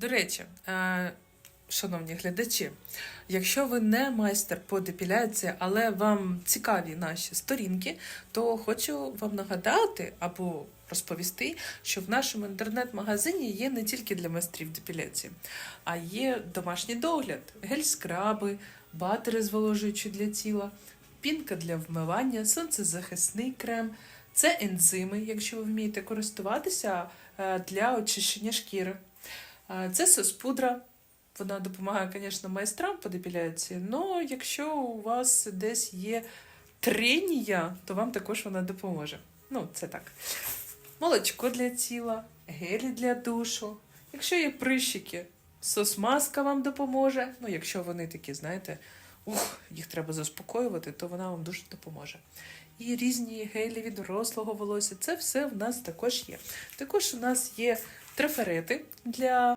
До речі, е, шановні глядачі, якщо ви не майстер по депіляції, але вам цікаві наші сторінки, то хочу вам нагадати або розповісти, що в нашому інтернет-магазині є не тільки для майстрів депіляції, а є домашній догляд, гель-скраби, батери зволожуючі для тіла, пінка для вмивання, сонцезахисний крем. Це ензими, якщо ви вмієте користуватися е, для очищення шкіри. Це соцпудра. Вона допомагає, звісно, майстрам по депіляції, але якщо у вас десь є тренія, то вам також вона допоможе. Ну, це так. Молочко для тіла, гелі для душу. Якщо є прищики, сосмаска вам допоможе. Ну, якщо вони такі, знаєте, ух, їх треба заспокоювати, то вона вам дуже допоможе. І різні гелі від дорослого волосся. Це все в нас також є. Також у нас є трафарети для